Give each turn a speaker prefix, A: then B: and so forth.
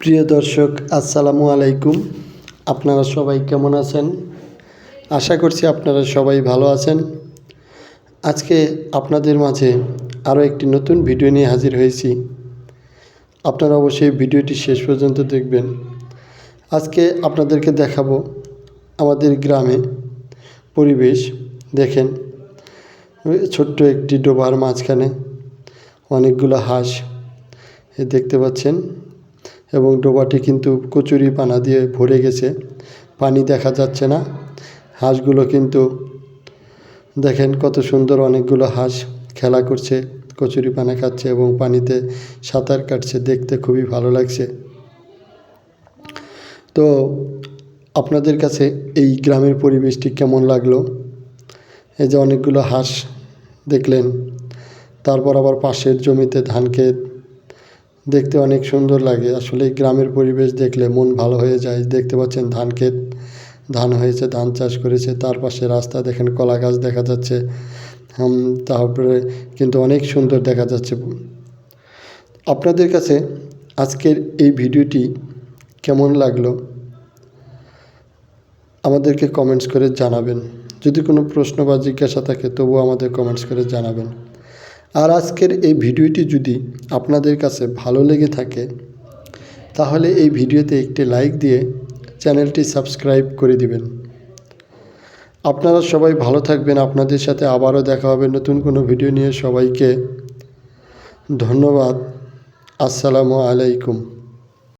A: প্রিয় দর্শক, আসসালামু আলাইকুম। আপনারা সবাই কেমন আছেন? আশা করছি আপনারা সবাই ভালো আছেন। আজকে আপনাদের মাঝে আরও একটি নতুন ভিডিও নিয়ে হাজির হয়েছি। আপনারা অবশ্যই ভিডিওটি শেষ পর্যন্ত দেখবেন। আজকে আপনাদেরকে দেখাবো আমাদের গ্রামে পরিবেশ। দেখেন, ছোট্ট একটি ডোবার মাঝখানে অনেকগুলো হাঁস। দেখতে পাচ্ছেন এবং ডোবাটি কিন্তু কচুরি পানা দিয়ে ভরে গেছে। পানি দেখা যাচ্ছে না। হাঁসগুলো কিন্তু দেখেন কত সুন্দর অনেকগুলো হাঁস খেলা করছে, কচুরি পানা খাচ্ছে এবং পানিতে সাঁতার কাটছে, দেখতে খুবই ভালো লাগছে। তো আপনাদের কাছে এই গ্রামের পরিবেশটি কেমন লাগল? এই যে অনেকগুলো হাঁস দেখলেন, তারপর আবার পাশের জমিতে ধান ক্ষেত দেখতে অনেক সুন্দর লাগে। আসলে গ্রামের পরিবেশ দেখলে মন ভালো হয়ে যায়। দেখতে পাচ্ছেন ধান ক্ষেত, ধান হয়েছে, ধান চাষ করেছে। তার পাশে রাস্তা, দেখেন কলা গাছ দেখা যাচ্ছে। তারপরে কিন্তু অনেক সুন্দর দেখা যাচ্ছে। আপনাদের কাছে আজকের এই ভিডিওটি কেমন লাগল? আমাদেরকে কমেন্টস করে জানাবেন। যদি কোনো প্রশ্ন বা জিজ্ঞাসা থাকে, তবুও আমাদের কমেন্টস করে জানাবেন। আর আজকের এই ভিডিওটি যদি আপনাদের কাছে ভালো লেগে থাকে, তাহলে এই ভিডিওতে একটি লাইক দিয়ে চ্যানেলটি সাবস্ক্রাইব করে দিবেন। আপনারা সবাই ভালো থাকবেন। আপনাদের সাথে আবারও দেখা হবে নতুন কোনো ভিডিও নিয়ে। সবাইকে ধন্যবাদ। আসসালামু আলাইকুম।